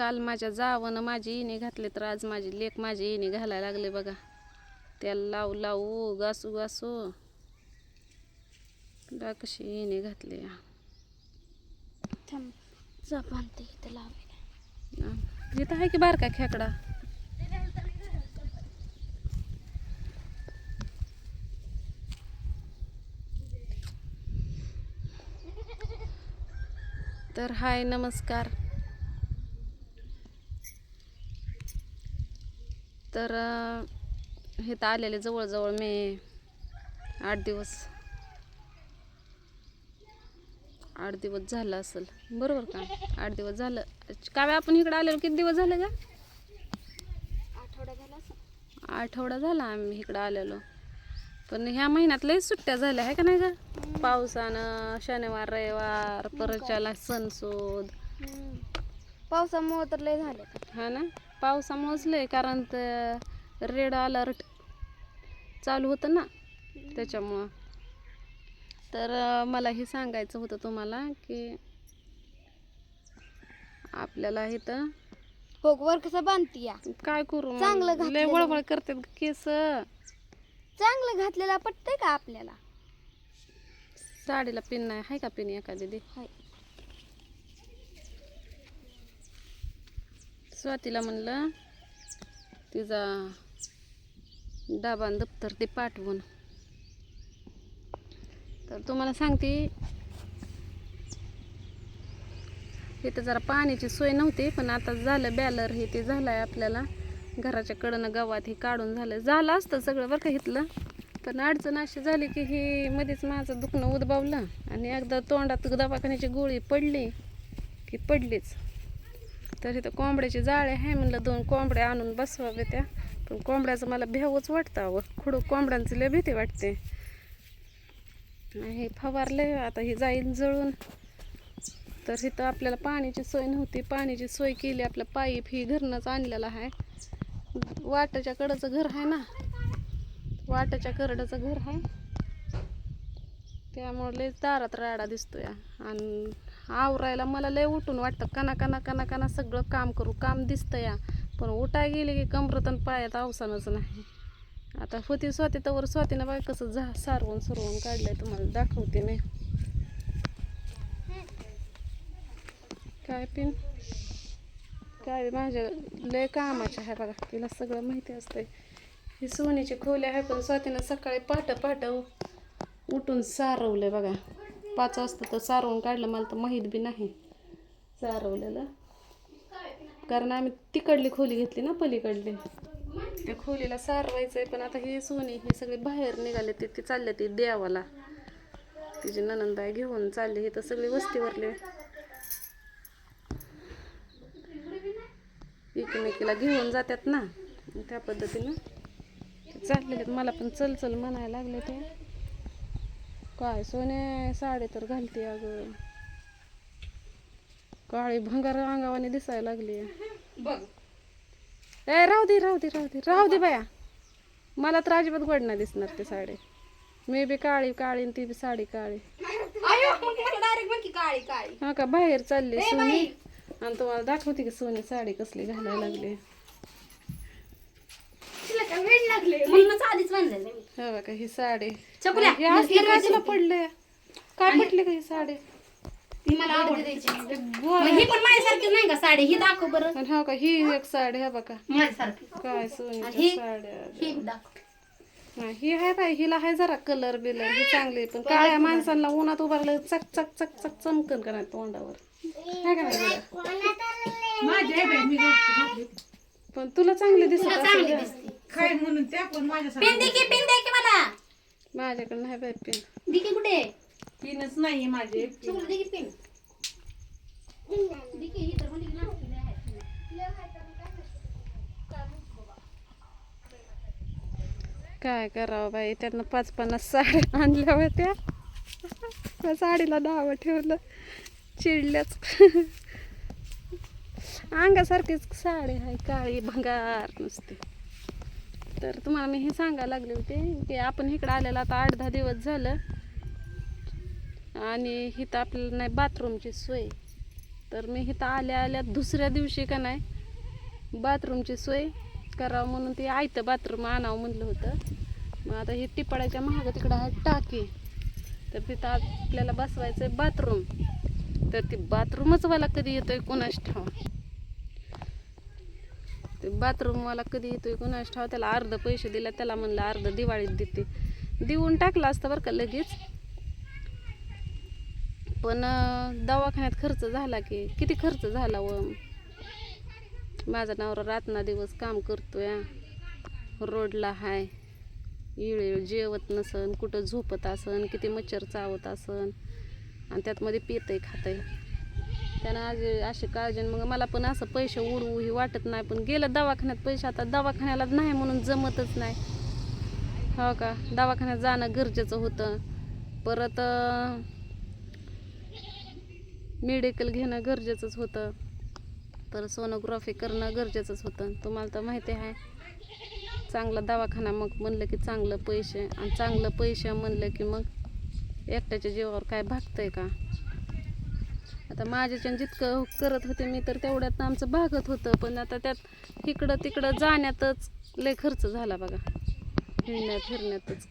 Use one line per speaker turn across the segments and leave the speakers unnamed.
काल माझ्या जावनं माझी इणी घातले तर आज माझी लेक माझी इणी घालायला लागले बघा. त्याला लावू लावू घासू घासू. बघा कशी इणी घातली
इथं
आहे की बारका खेकडा? तर हाय नमस्कार. तर अं, इथं आलेले जवळजवळ मी आठ दिवस. आठ दिवस झालं असेल. बरोबर का? आठ दिवस झालं. काय आपण इकडे आलेलो. किती दिवस झाले का
आठवडा झाला
आठवडा झाला आम्ही इकडं आलेलो. पण ह्या महिन्यात लई सुट्ट्या झाल्या आहे का नाही का पावसानं शनिवार रविवार परच्याला सणसोद
पावसामुळे तर लय झाले.
हा ना? पावसामुळंच लय कारण रेड अलर्ट चालू होतं ना त्याच्यामुळं. तर मला हे सांगायचं होतं तुम्हाला की आपल्याला इथं
हो वर कसं बांधती या.
काय करू?
चांगलं
लय. वळवळ करतात केस.
चांगलं घातलेला पटतंय का आपल्याला?
साडीला पिन नाही आहे का पिन एखादी दे?
हाय.
स्वातीला म्हणलं तिचा डाबा दप्तर ते पाठवून. तर तुम्हाला सांगते इथं जरा पाण्याची सोय नव्हती पण आता झालं बॅलर हे ते झालं आहे आपल्याला. घराच्या कडनं गावात हे काढून झालं. झालं असतं सगळं बरं का इथलं पण अडचण अशी झाली की हे मध्येच माझं दुखणं उदबावलं आणि एकदा तोंडात दवाखान्याची गोळी पडली की पडलीच. तर इथं कोंबड्याचे जाळे आहे म्हणलं दोन कोंबड्या आणून बसवावे त्या. पण कोंबड्याचं मला भेवच वाटतं अहो. खुडू कोंबड्यांची लय भीती वाटते. आणि हे फवारले आता हे जाईल जळून. तर इथं आपल्याला पाण्याची सोय नव्हती. पाण्याची सोय केली आपलं पाईप ही घरनंच आणलेलं आहे. वाटाच्या कडचं घर आहे ना? वाटाच्या करडाचं घर आहे. त्यामुळे दारात राडा दिसतोय. आणि आवरायला मला लय उठून वाटतं कना कना कना कना सगळं काम करू काम दिसतं या. पण उठाय गेले की कमरतन आणि पायात अवसानच नाही. आता होती स्वाती तवर स्वातीनं बाय कसं झा सारवून सरवून काढलंय तुम्हाला दाखवते मी. काय पिन? काय माझ्या लय कामाचे आहे बघा तिला सगळं माहिती असतंय. ही सोनीची खोली आहे पण स्वातीनं सकाळी पहाट पहाट उठून सारवलंय बघा. पाच वाजता तर सारवून काढलं मला तर माहीत बी नाही. सारवलेलं? कारण आम्ही तिकडली खोली घेतली ना पलीकडली. त्या खोलीला सारवायचंय पण आता ही सोनी ही सगळी बाहेर निघाले ते ती चालले ती देवाला. तिची ननंदाई घेऊन चालली ही तर सगळी वस्तीवरली. एकमेकीला घेऊन जातात ना त्या पद्धतीनं. चाललेले. मला पण चल चल म्हणायला लागले ते. काय सोने साडी तर घालते अगं. काळी भंगार अंगावाने दिसायला लागली. ए राहू दे राहू दे राहू दे. राहू दे बाया. मला तर अजिबात गोड नाही दिसणार ती साडी. मी बी काळी काळी आणि ती बी साडी काळी.
काळी काळी.
हा का? बाहेर चालली सोनी. आणि तुम्हाला दाखवते की सोनी साडी कसली घालायला लागली. हे बघा ही साडी.
चकुल्या,
हे असलं काय तुला पडलंय. काय पडले का ही साडी?
ती मला आवडते ही पण माझ्यासारखी नाही का साडी? ही दाखव बरं.
आणि हा का ही एक साडी हे बघा.
माझ्यासारखी.
काय सोनी
ही?
साड्या.
ही दाखव.
हा, ही आहे बाई हिला आहे जरा कलर बिलर ही चांगली पण काळ्या माणसांना उन्हात उभारलं चक चक चक चक चमकन का नाही तोंडावर? आहे का नाही बरं? पण तुला चांगली दिसत
तुला
असेल
चांगली
गं.
दिसते.
काय म्हणून त्या पण माझ्यासाठी
पेन दे की पेन दे की मला?
माझ्याकडे नाही बाई पेन
दे की कुठे?
पिनच नाही माझे.
पेन दे की ही तर म्हणली की नाचलेली आहे.
काय करावं बाई त्यांना पाच पन्नास साड्या आणल्या होत्या. त्या साडीला नावं ठेवलं. चिडल्याच अंगासारखीच साडी आहे काळी भंगार नुसती. तर तुम्हाला मी हे सांगायला लागले होते की आपण इकडं आलेलं आता आठ दहा दिवस झालं. आणि इथं आपल्याला नाही बाथरूमची सोय. तर मी इथं आल्या आल्या दुसऱ्या दिवशी का नाही बाथरूमची सोय करावं म्हणून ते आयतं बाथरूम आणावं म्हणलं होतं. मग आता हे टिपाडाच्या महाग तिकडं आहे टाकी. तर तिथं आपल्याला बसवायचं आहे बाथरूम. तर ती बाथरूमच मला कधी येतोय कोणाच ठाव ते बाथरूमवाला कधी येतोय कुणास ठाव त्याला अर्ध पैसे दिला त्याला म्हणलं अर्ध दिवाळीत देते. देऊन टाकलं असतं बरं का लगेच. पण दवाखान्यात खर्च झाला की किती खर्च झाला व? माझा नवरा रातना दिवस काम करतोय. रोडला हाय. इळ जेवत नसन कुठं झोपत असन किती मच्छर चावत असन. आणि त्यात मध्ये पितंय खातंय. त्यानं आज अशी काळजी मग मला पण असं पैसे उडवू ही वाटत नाही. पण गेलं दवाखान्यात पैसे आता दवाखान्याला नाही म्हणून जमतच नाही. हो का? दवाखान्यात जाणं गरजेचं होतं. परत मेडिकल घेणं गरजेचंच होतं. परत सोनोग्राफी करणं गरजेचंच होतं. तुम्हाला तर माहिती आहे. चांगला दवाखाना मग म्हणलं की चांगलं पैसे आणि चांगलं पैसे म्हणलं की मग एकट्याच्या जीवावर काय भागतं आहे का? आता माझ्याच्यानं जितकं करत होते मी तर तेवढ्यात आमचं भागत होतं. पण आता त्यात इकडं तिकडं जाण्यातच लय खर्च झाला बघा. फिरण्यात फिरण्यातच.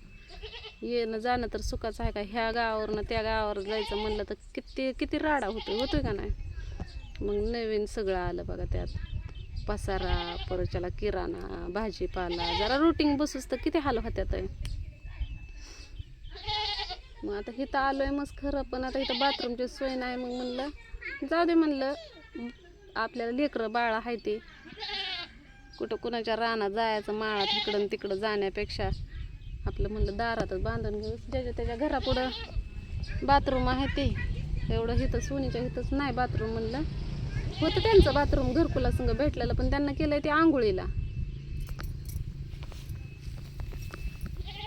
येणं जाणं तर सुखाचं आहे का? ह्या गावावरनं त्या गावावर जायचं म्हणलं तर किती किती राडा होतो होतोय का नाही? मग नवीन सगळं आलं बघा त्यात. पसारा परत त्याला किराणा भाजीपाला. जरा रुटीन बसूस तर किती हाल होत्यात आहे. मग आता इथं आलोय मग खरं पण आता इथं बाथरूमची सोय नाही मग म्हणलं जाऊ दे म्हणलं आपल्याला लेकरं बाळ आहे ते. कुठं कुणाच्या रानात जायचं माळात इकडं तिकडं जाण्यापेक्षा. आपलं म्हणलं दारातच बांधून घेऊ. ज्याच्या त्याच्या घरापुढं बाथरूम आहे ते. एवढं इथं सोनीच्या इथंच नाही बाथरूम म्हणलं. होतं त्यांचं बाथरूम घरकुला संग भेटलेलं पण त्यांना केलं ते आंघोळीला.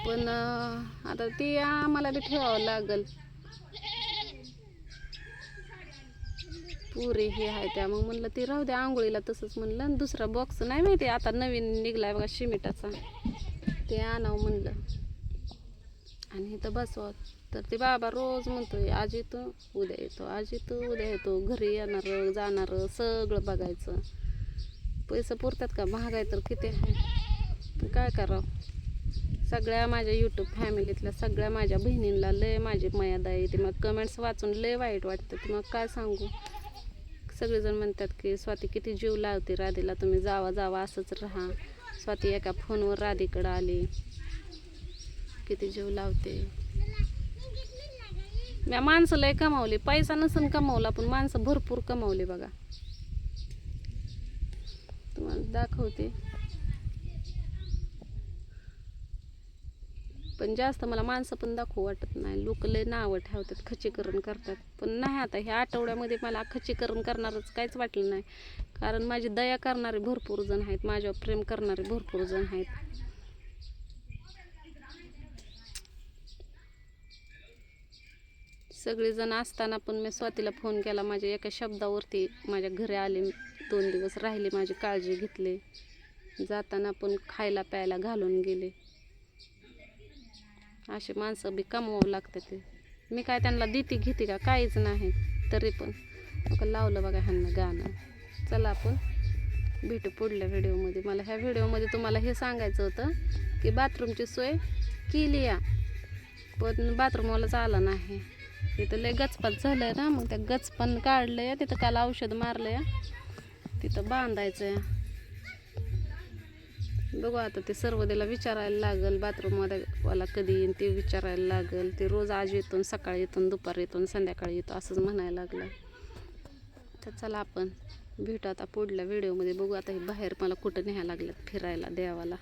पण आता ते आम्हाला बी ठेवावं लागल. पुरे हे आहे त्या मग म्हणलं ती राहू द्या आंघोळीला तसंच म्हणलं. आणि दुसरा बॉक्स नाही माहिती आता नवीन निघलाय बघा शिमिटाचा. ते आणावं म्हणलं. आणि इथं बसवा. तर ते बाबा रोज म्हणतोय आज येतो उद्या येतो आज येतो उद्या येतो. घरी येणार जाणार सगळं बघायचं. पैसे पुरतात का? महागाई तर किती आहे. काय करावं? सगळ्या माझ्या यूट्यूब फॅमिलीतल्या सगळ्या माझ्या बहिणींना लय माझी मयादा येते मग कमेंट्स वाचून लय वाईट वाटतं. तर मग काय सांगू? सगळेजण म्हणतात की स्वाती किती जीव लावते राधेला तुम्ही? जावा जावा असंच राहा. स्वाती एका फोनवर राधेकडं आली. किती जीव लावते? म्या माणसं लय कमावली. पैसा नसून कमावला पण माणसं भरपूर कमावली बघा. तुम्हाला दाखवते. पण जास्त मला माणसं पण दाखवू वाटत नाही. लोक लय नावं ठेवतात खचीकरण करतात. पण नाही आता ह्या आठवड्यामध्ये मला खचीकरण करणारच काहीच वाटलं नाही. कारण माझी दया करणारे भरपूर जण आहेत माझ्यावर प्रेम करणारे भरपूर जण आहेत. सगळेजण असताना पण मी स्वातीला फोन केला माझ्या एका शब्दावरती माझ्या घरी आले. दोन दिवस राहिले माझी काळजी घेतली. जाताना पण खायला प्यायला घालून गेले. अशी माणसं बी कमवावं लागतं ते. मी काय त्यांना देते घेते का? काहीच नाही. तरी पण लावलं बघा ह्यांना गाणं. चला आपण भेटू पुढल्या व्हिडिओमध्ये. मला ह्या व्हिडिओमध्ये तुम्हाला हे सांगायचं होतं की बाथरूमची सोय केली या. पण बाथरूमवालाच आला नाही. तिथं लय गचपात झालं आहे ना मग त्या गचपण काढलं या तिथं काल औषध मारलं या तिथं बांधायचं या बघू आता ते सर्व विचारायला लागल बाथरूममध्ये वाला कधी येईन ते विचारायला लागल. ते रोज आज येतो सकाळी येतो दुपारी येतो संध्याकाळी येतो असंच म्हणायला लागलं. तर चला आपण भेटू आता पुढल्या व्हिडिओमध्ये बघू आता हे बाहेर मला कुठं न्यायला लागलं फिरायला देवाला.